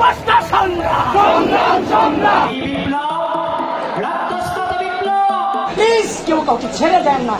পাঁচটা সংগ্রাম সংগ্রাম সংগ্রাম প্লিজ কেউ কাউকে ছেড়ে দেন না।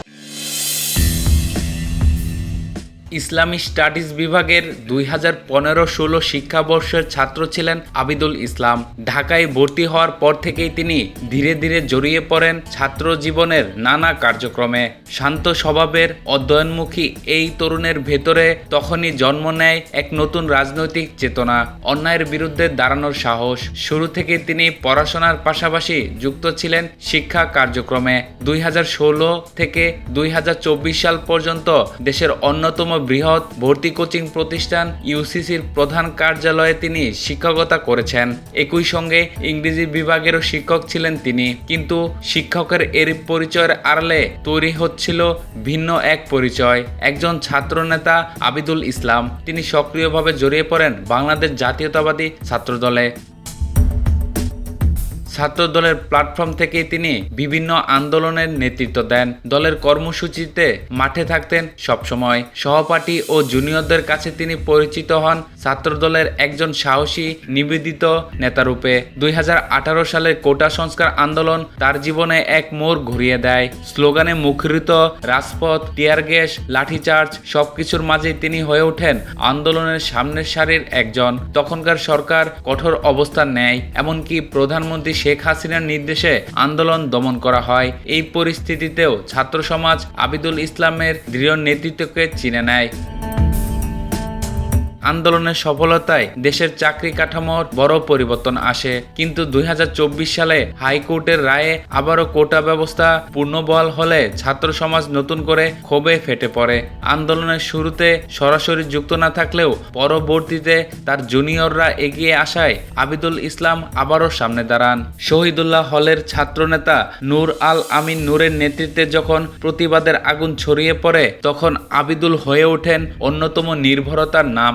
ইসলামী স্টাডিজ বিভাগের দুই হাজার পনেরো ষোলো শিক্ষাবর্ষের ছাত্র ছিলেন আবিদুল ইসলাম। ঢাকায় ভর্তি হওয়ার পর থেকেই তিনি ধীরে ধীরে জড়িয়ে পড়েন ছাত্র জীবনের নানা কার্যক্রমে। শান্ত স্বভাবের অধ্যয়নমুখী এই তরুণের ভেতরে তখনই জন্ম নেয় এক নতুন রাজনৈতিক চেতনা, অন্যায়ের বিরুদ্ধে দাঁড়ানোর সাহস। শুরু থেকে তিনি পড়াশোনার পাশাপাশি যুক্ত ছিলেন শিক্ষা কার্যক্রমে। দুই হাজার ষোলো থেকে দুই হাজার চব্বিশ সাল পর্যন্ত দেশের অন্যতম বৃহৎ ভর্তি কোচিং প্রতিষ্ঠান ইউসিসির প্রধান কার্যালয়ে তিনি শিক্ষকতা করেছেন। একই সঙ্গে ইংরেজি বিভাগেরও শিক্ষক ছিলেন তিনি। কিন্তু শিক্ষকের এর পরিচয়ের আড়ালে তৈরি হচ্ছিল ভিন্ন এক পরিচয়, একজন ছাত্রনেতা আবিদুল ইসলাম। তিনি সক্রিয়ভাবে জড়িয়ে পড়েন বাংলাদেশ জাতীয়তাবাদী ছাত্রদলে। ছাত্র দলের প্ল্যাটফর্ম থেকেই তিনি বিভিন্ন আন্দোলনের নেতৃত্ব দেন। দলের কর্মসূচিতে মাঠে থাকতেন সবসময়। সহপাঠী ও জুনিয়রদের কাছে তিনি পরিচিত হন। ছাত্র দলের একজন সাহসী, নিবেদিত নেতারূপে দুই হাজার আঠারো সালের কোটা সংস্কার আন্দোলন তার জীবনে এক মোড় ঘুরিয়ে দেয়। স্লোগানে মুখরিত, রাজপথ, টিয়ার গ্যাস, লাঠিচার্জ সবকিছুর মাঝেই তিনি হয়ে ওঠেন আন্দোলনের সামনের সারির একজন। তখনকার সরকার কঠোর অবস্থান নেয়, এমনকি প্রধানমন্ত্রী শেখ হাসিনার নির্দেশে আন্দোলন দমন করা হয়। এই পরিস্থিতিতেও ছাত্র সমাজ আবিদুল ইসলামের দৃঢ় নেতৃত্বকে চিনে নেয়। আন্দোলনের সফলতায় দেশের চাকরি কাঠামোর বড় পরিবর্তন আসে। কিন্তু দুই হাজার চব্বিশ সালে হাইকোর্টের রায়ে আবারও কোটা ব্যবস্থা পূর্ণবহাল হলে ছাত্র সমাজ নতুন করে ক্ষোভে ফেটে পড়ে। আন্দোলনের শুরুতে সরাসরি যুক্ত না থাকলেও পরবর্তীতে তার জুনিয়ররা এগিয়ে আসায় আবিদুল ইসলাম আবারও সামনে দাঁড়ান। শহীদুল্লাহ হলের ছাত্রনেতা নূর আল আমিন নূরের নেতৃত্বে যখন প্রতিবাদের আগুন ছড়িয়ে পড়ে, তখন আবিদুল হয়ে ওঠেন অন্যতম নির্ভরতার নাম।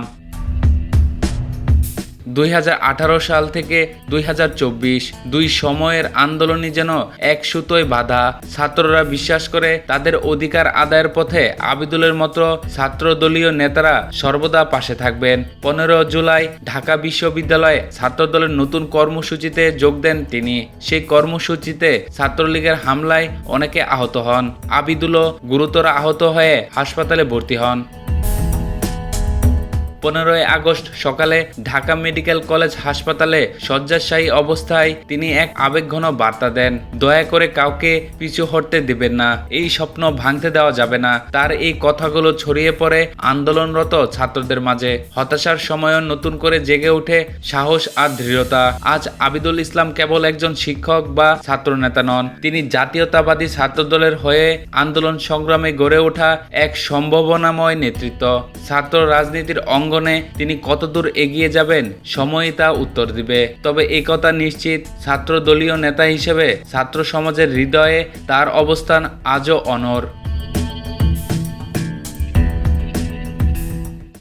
দুই হাজার আঠারো সাল থেকে দুই দুই সময়ের আন্দোলনই যেন এক সুতোয় বাধা। ছাত্ররা বিশ্বাস করে তাদের অধিকার আদায়ের পথে আবিদুলের মতো ছাত্রদলীয় নেতারা সর্বদা পাশে থাকবেন। পনেরো জুলাই ঢাকা বিশ্ববিদ্যালয়ে ছাত্রদলের নতুন কর্মসূচিতে যোগ দেন তিনি। সেই কর্মসূচিতে ছাত্রলীগের হামলায় অনেকে আহত হন। আবিদুলও গুরুতর আহত হয়ে হাসপাতালে ভর্তি হন। পনেরোই আগস্ট সকালে ঢাকা মেডিকেল কলেজ হাসপাতালে শয্যাশায়ী অবস্থায় তিনি এক আবেগঘন বার্তা দেন। দয়া করে কাউকে পিছু হটতে দেবেন না। এই স্বপ্ন ভাঙতে দেওয়া যাবে না। তার এই কথাগুলো ছড়িয়ে পড়ে আন্দোলনরত ছাত্রদের মাঝে। হতাশার সময়ও নতুন করে জেগে ওঠে সাহস আর দৃঢ়তা। আজ আবিদুল ইসলাম কেবল একজন শিক্ষক বা ছাত্রনেতা নন। তিনি জাতীয়তাবাদী ছাত্রদলের হয়ে আন্দোলন সংগ্রামে গড়ে ওঠা এক সম্ভাবনাময় নেতৃত্ব। ছাত্র রাজনীতির অঙ্গনে তিনি কতদূর এগিয়ে যাবেন, সময়ই তা উত্তর দিবে। তবে একথা কথা নিশ্চিত ছাত্র দলীয় নেতা হিসেবে ছাত্র সমাজের হৃদয়ে তার অবস্থান আজও অনর